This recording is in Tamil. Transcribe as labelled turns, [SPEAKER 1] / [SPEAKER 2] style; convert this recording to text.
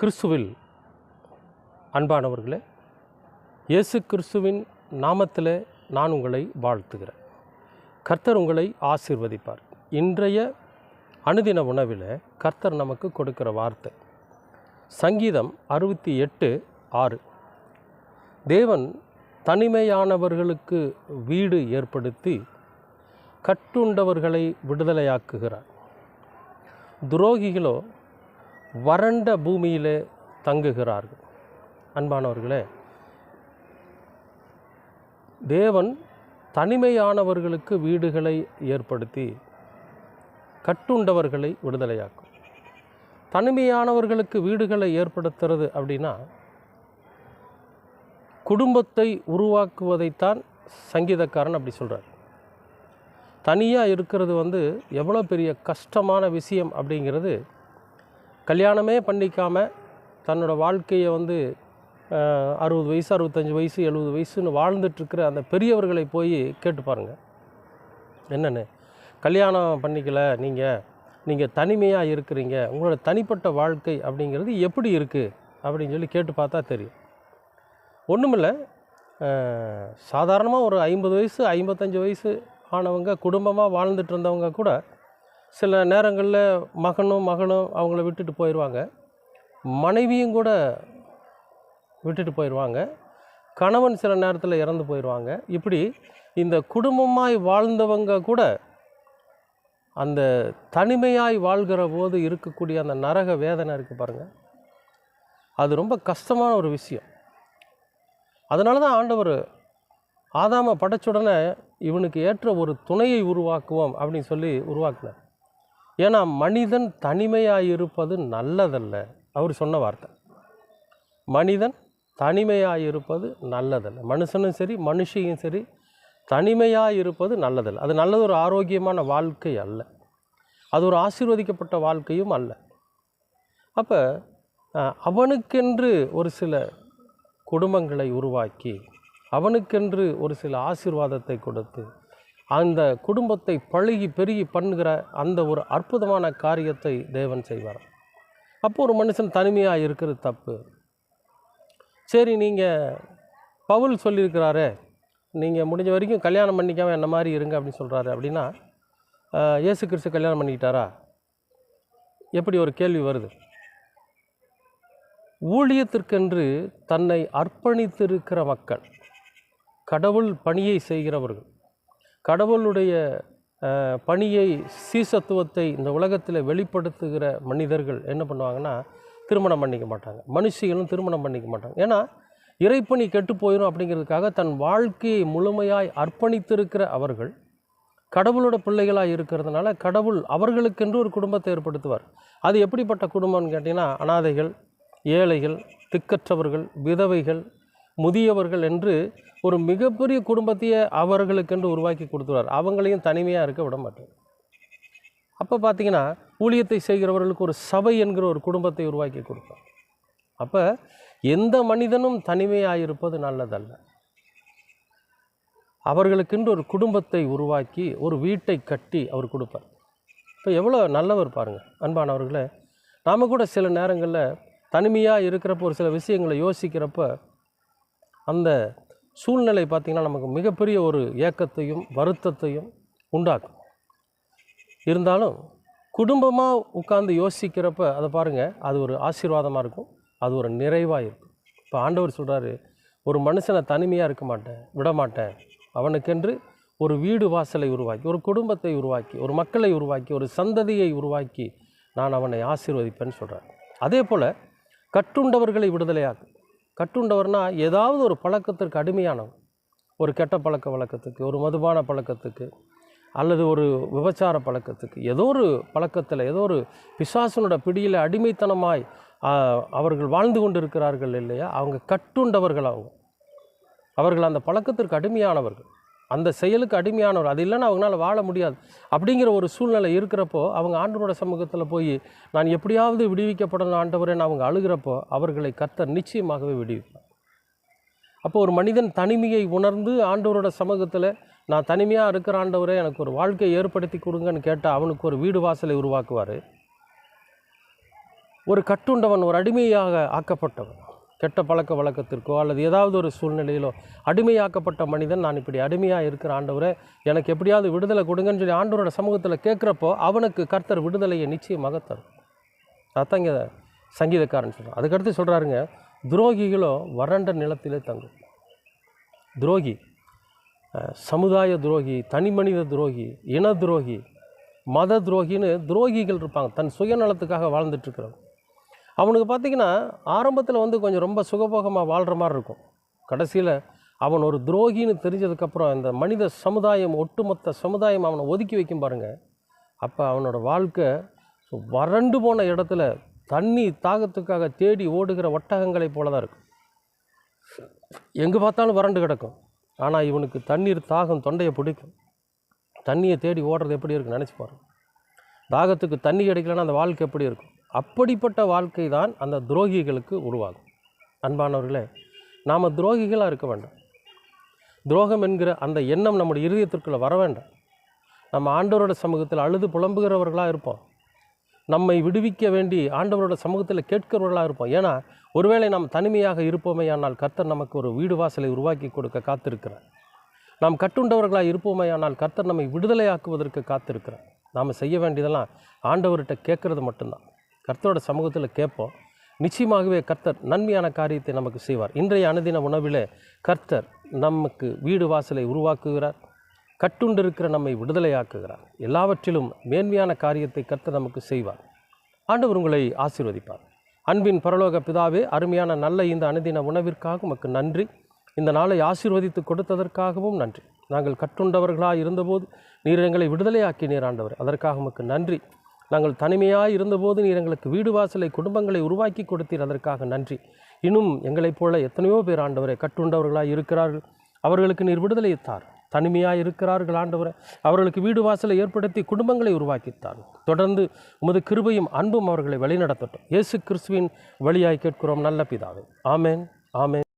[SPEAKER 1] கிறிஸ்துவில் அன்பானவர்களே இயேசு கிறிஸ்துவின் நாமத்தில் நான் உங்களை வாழ்த்துகிறேன். கர்த்தர் உங்களை ஆசீர்வதிப்பார். இன்றைய அனுதின உணவில் கர்த்தர் நமக்கு கொடுக்கிற வார்த்தை சங்கீதம் அறுபத்தி எட்டு ஆறு. தேவன் தனிமையானவர்களுக்கு வீடு ஏற்படுத்தி கட்டுண்டவர்களை விடுதலையாக்குகிறார். துரோகிகளோ வறண்ட பூமியிலே தங்குகிறார்கள். அன்பானவர்களே தேவன் தனிமையானவர்களுக்கு வீடுகளை ஏற்படுத்தி கட்டுண்டவர்களை விடுதலையாக்கும். தனிமையானவர்களுக்கு வீடுகளை ஏற்படுத்துறது அப்படின்னா குடும்பத்தை உருவாக்குவதைத்தான் சங்கீதக்காரன் அப்படி சொல்கிறார் தனியாக இருக்கிறது வந்து எவ்வளோ பெரிய கஷ்டமான விஷயம் அப்படிங்கிறது கல்யாணமே பண்ணிக்காமல் தன்னோட வாழ்க்கையை வந்து அறுபது வயசு அறுபத்தஞ்சு வயசு எழுபது வயசுன்னு வாழ்ந்துட்டுருக்கிற அந்த பெரியவர்களை போய் கேட்டு பாருங்கள் என்னென்னு? கல்யாணம் பண்ணிக்கல நீங்கள் நீங்கள் தனிமையாக இருக்கிறீங்க. உங்களோட தனிப்பட்ட வாழ்க்கை அப்படிங்கிறது எப்படி இருக்குது அப்படின்னு சொல்லி கேட்டு பார்த்தா தெரியும். ஒன்றுமில்ல சாதாரணமாக ஒரு ஐம்பது வயசு ஐம்பத்தஞ்சு வயசு ஆனவங்க குடும்பமாக வாழ்ந்துட்டு இருந்தவங்க கூட சில நேரங்களில் மகனும் மகனும் அவங்கள விட்டுட்டு போயிடுவாங்க. மனைவியும் கூட விட்டுட்டு போயிடுவாங்க. கணவன் சில நேரத்தில் இறந்து போயிடுவாங்க. இப்படி இந்த குடும்பமாய் வாழ்ந்தவங்க கூட அந்த தனிமையாய் வாழ்கிற போது இருக்கக்கூடிய அந்த நரக வேதனை இருக்குது பாருங்கள் அது ரொம்ப கஷ்டமான ஒரு விஷயம். அதனால தான் ஆண்டவர் ஆதாம படைச்ச உடனே இவனுக்கு ஏற்ற ஒரு துணையை உருவாக்குவோம் அப்படின்னு சொல்லி உருவாக்குனார். ஏன்னா மனிதன் தனிமையாக இருப்பது நல்லதல்ல. அவர் சொன்ன வார்த்தை. மனிதன் தனிமையாக இருப்பது நல்லதல்ல. மனுஷனும் சரி மனுஷியும் சரி தனிமையாக இருப்பது நல்லதல்ல. அது நல்லது ஒரு ஆரோக்கியமான வாழ்க்கை அல்ல. அது ஒரு ஆசீர்வதிக்கப்பட்ட வாழ்க்கையும் அல்ல. அப்போ அவனுக்கென்று ஒரு சில குடும்பங்களை உருவாக்கி அவனுக்கென்று ஒரு சில ஆசீர்வாதத்தை கொடுத்து அந்த குடும்பத்தை பழுகி பெருகி பண்ணுகிற அந்த ஒரு அற்புதமான காரியத்தை தேவன் செய்வார். அப்போ ஒரு மனுஷன் தனிமையாக இருக்கிறது தப்பு. சரி நீங்கள் பவுல் சொல்லியிருக்கிறாரு நீங்கள் முடிஞ்ச வரைக்கும் கல்யாணம் பண்ணிக்காம என்ன மாதிரி இருங்க அப்படின்னு சொல்கிறாரு அப்படின்னா இயேசு கிறிஸ்து கல்யாணம் பண்ணிக்கிட்டாரா? எப்படி ஒரு கேள்வி வருது. ஊழியத்திற்கென்று தன்னை அர்ப்பணித்திருக்கிற மக்கள் கடவுள் பணியை செய்கிறவர்கள் கடவுளுடைய பணியை சீசத்துவத்தை இந்த உலகத்தில் வெளிப்படுத்துகிற மனிதர்கள் என்ன பண்ணுவாங்கன்னா திருமணம் பண்ணிக்க மாட்டாங்க. மனுஷிகளும் திருமணம் பண்ணிக்க மாட்டாங்க. ஏன்னா இறைப்பணி கெட்டு போயிடும் அப்படிங்கிறதுக்காக தன் வாழ்க்கையை முழுமையாய் அர்ப்பணித்திருக்கிற அவர்கள் கடவுளோட பிள்ளைகளாக இருக்கிறதுனால கடவுள் அவர்களுக்கென்று ஒரு குடும்பத்தை ஏற்படுத்துவார். அது எப்படிப்பட்ட குடும்பம்னு கேட்டிங்கன்னா அனாதைகள் ஏழைகள் திக்கற்றவர்கள் விதவைகள் முதியவர்கள் என்று ஒரு மிகப்பெரிய குடும்பத்தையே அவர்களுக்கென்று உருவாக்கி கொடுத்துருவார் அவங்களையும் தனிமையாக இருக்க விட மாட்டார். அப்போ பார்த்தீங்கன்னா ஊழியத்தை செய்கிறவர்களுக்கு ஒரு சபை என்கிற ஒரு குடும்பத்தை உருவாக்கி கொடுப்பார் அப்போ எந்த மனிதனும் தனிமையாக இருப்பது நல்லதல்ல. அவர்களுக்கென்று ஒரு குடும்பத்தை உருவாக்கி ஒரு வீட்டை கட்டி அவர் கொடுப்பார். இப்போ எவ்வளோ நல்லவர் பாருங்கள் அன்பானவர்களே. நாம் கூட சில நேரங்களில் தனிமையாக இருக்கிறப்போ ஒரு சில விஷயங்களை யோசிக்கிறப்ப அந்த சூழ்நிலை பார்த்திங்கன்னா நமக்கு மிகப்பெரிய ஒரு ஏக்கத்தையும் வருத்தத்தையும் உண்டாக்கும். இருந்தாலும் குடும்பமாக உட்கார்ந்து யோசிக்கிறப்ப அதை பாருங்கள் அது ஒரு ஆசீர்வாதமாக இருக்கும் அது ஒரு நிறைவாக இருக்கும். இப்போ ஆண்டவர் சொல்கிறாரு ஒரு மனுஷனை தனிமையாக இருக்க மாட்டேன் விட மாட்டேன். அவனுக்கென்று ஒரு வீடு வாசலை உருவாக்கி ஒரு குடும்பத்தை உருவாக்கி ஒரு மக்களை உருவாக்கி ஒரு சந்ததியை உருவாக்கி நான் அவனை ஆசீர்வதிப்பேன்னு சொல்கிறேன் அதே போல் கட்டுண்டவர்களை விடுதலையாக்கும். கட்டுண்டவர்னா ஏதாவது ஒரு பழக்கத்திற்கு அடிமையானவன். ஒரு கெட்ட பழக்க வழக்கத்துக்கு ஒரு மதுபான பழக்கத்துக்கு அல்லது ஒரு விபச்சார பழக்கத்துக்கு. ஏதோ ஒரு பழக்கத்தில் ஏதோ ஒரு பிசாசனோட பிடியில் அடிமைத்தனமாய் அவர்கள் வாழ்ந்து கொண்டு இருக்கிறார்கள் இல்லையா? அவங்க கட்டுண்டவர்கள் அவங்க. அவர்கள் அந்த பழக்கத்திற்கு அடிமையானவர்கள். அந்த செயலுக்கு அடிமையானவர். அது இல்லைன்னா அவங்களால வாழ முடியாது. அப்படிங்கிற ஒரு சூழ்நிலை இருக்கிறப்போ அவங்க ஆண்டவரோட சமூகத்தில் போய் நான் எப்படியாவது விடுவிக்கப்படணும் ஆண்டவரேன்னு அவங்க அழுகிறப்போ அவர்களை கத்தர் நிச்சயமாகவே விடுவிப்பார். அப்போ ஒரு மனிதன் தனிமையை உணர்ந்து ஆண்டவரோட சமூகத்தில் நான் தனிமையாக இருக்கிற ஆண்டவரே எனக்கு ஒரு வாழ்க்கையை ஏற்படுத்தி கொடுங்கன்னு கேட்டால் அவனுக்கு ஒரு வீடு வாசலை உருவாக்குவார். ஒரு கட்டுண்டவன் ஒரு அடிமையாக ஆக்கப்பட்டவன். கெட்ட பழக்க வழக்கத்திற்கோ அல்லது ஏதாவது ஒரு சூழ்நிலையிலோ அடிமையாக்கப்பட்ட மனிதன் நான் இப்படி அடிமையாக இருக்கிற ஆண்டவரே எனக்கு எப்படியாவது விடுதலை கொடுங்கன்னு சொல்லி ஆண்டவரோட சமூகத்தில் கேட்குறப்போ அவனுக்கு கர்த்தர் விடுதலையை நிச்சயமாக தரும். அதான் இங்கே சங்கீதக்காரன் சொல்கிறான் அதுக்கடுத்து சொல்கிறாருங்க துரோகிகளோ வறண்ட நிலத்திலே தங்கும். துரோகி சமுதாய துரோகி தனி மனித துரோகி இன துரோகி மத துரோகின்னு துரோகிகள் இருப்பாங்க. தன் சுயநலத்துக்காக வாழ்ந்துட்டுருக்கிறவங்க அவனுக்கு பார்த்திங்கன்னா ஆரம்பத்தில் வந்து கொஞ்சம் ரொம்ப சுகபோகமாக வாழ்கிற மாதிரி இருக்கும். கடைசியில் அவன் ஒரு துரோகின்னு தெரிஞ்சதுக்கப்புறம் இந்த மனித சமுதாயம் ஒட்டுமொத்த சமுதாயம் அவனை ஒதுக்கி வைக்கும் பாருங்கள் அப்போ அவனோட வாழ்க்கை வறண்டு போன இடத்துல தண்ணி தாகத்துக்காக தேடி ஓடுகிற ஒட்டகங்களைப் போல தான் இருக்கும். எங்கே பார்த்தாலும் வறண்டு கிடக்கும். ஆனால் இவனுக்கு தண்ணீர் தாகம் தொண்டையை பிடிக்கும். தண்ணியை தேடி ஓடுறது எப்படி இருக்குன்னு நினச்சி பாருங்கள் தாகத்துக்கு தண்ணி கிடைக்கலன்னா அந்த வாழ்க்கை எப்படி இருக்கும்? அப்படிப்பட்ட வாழ்க்கை தான் அந்த துரோகிகளுக்கு உருவாகும். அன்பானவர்களே நாம் துரோகிகளாக இருக்க வேண்டாம். துரோகம் என்கிற அந்த எண்ணம் நம்முடைய இருதயத்திற்குள்ளே வர வேண்டாம். நம்ம ஆண்டவரோட சமூகத்தில் அழுது புலம்புகிறவர்களாக இருப்போம். நம்மை விடுவிக்க வேண்டி ஆண்டவரோட சமூகத்தில் கேட்கிறவர்களாக இருப்போம். ஏன்னா ஒருவேளை நாம் தனிமையாக இருப்போமேயானால் கர்த்தர் நமக்கு ஒரு வீடு வாசலை உருவாக்கி கொடுக்க காத்திருக்கிறார். நாம் கட்டுண்டவர்களாக இருப்போமேயானால் கர்த்தர் நம்மை விடுதலையாக்குவதற்கு காத்திருக்கிறார். நாம் செய்ய வேண்டியதெல்லாம் ஆண்டவர்கிட்ட கேட்குறது மட்டும்தான். கர்த்தரோட சமூகத்தில் கேட்போம். நிச்சயமாகவே கர்த்தர் நன்மையான காரியத்தை நமக்கு செய்வார். இன்றைய அனுதின உணவிலே கர்த்தர் நமக்கு வீடு வாசலை உருவாக்குகிறார். கட்டுண்டிருக்கிற நம்மை விடுதலையாக்குகிறார். எல்லாவற்றிலும் மேன்மையான காரியத்தை கர்த்தர் நமக்கு செய்வார். ஆண்டவர் உங்களை ஆசீர்வதிப்பார். அன்பின் பரலோக பிதாவே அருமையான நல்ல இந்த அனுதின உணவிற்காக உமக்கு நன்றி. இந்த நாளை ஆசீர்வதித்து கொடுத்ததற்காகவும் நன்றி. நாங்கள் கட்டுண்டவர்களாக இருந்தபோது நீர் எங்களை விடுதலையாக்கினீர் ஆண்டவர். அதற்காக உமக்கு நன்றி. நாங்கள் தனிமையாக இருந்தபோது நீர் எங்களுக்கு வீடு வாசலை குடும்பங்களை உருவாக்கி கொடுத்தீர். அதற்காக நன்றி. இன்னும் எங்களைப் போல எத்தனையோ பேர் ஆண்டவரை கட்டுண்டவர்களாக இருக்கிறார்கள். அவர்களுக்கு நீர் விடுதலை தார் தனிமையாக இருக்கிறார்கள் ஆண்டவரை. அவர்களுக்கு வீடு வாசலை ஏற்படுத்தி குடும்பங்களை உருவாக்கித்தார். தொடர்ந்து உமது கிருபையும் அன்பும் அவர்களை வழிநடத்தட்டும். இயேசு கிறிஸ்துவின் வழியாய் கேட்கிறோம் நல்ல பிதாவே. ஆமேன். ஆமேன்.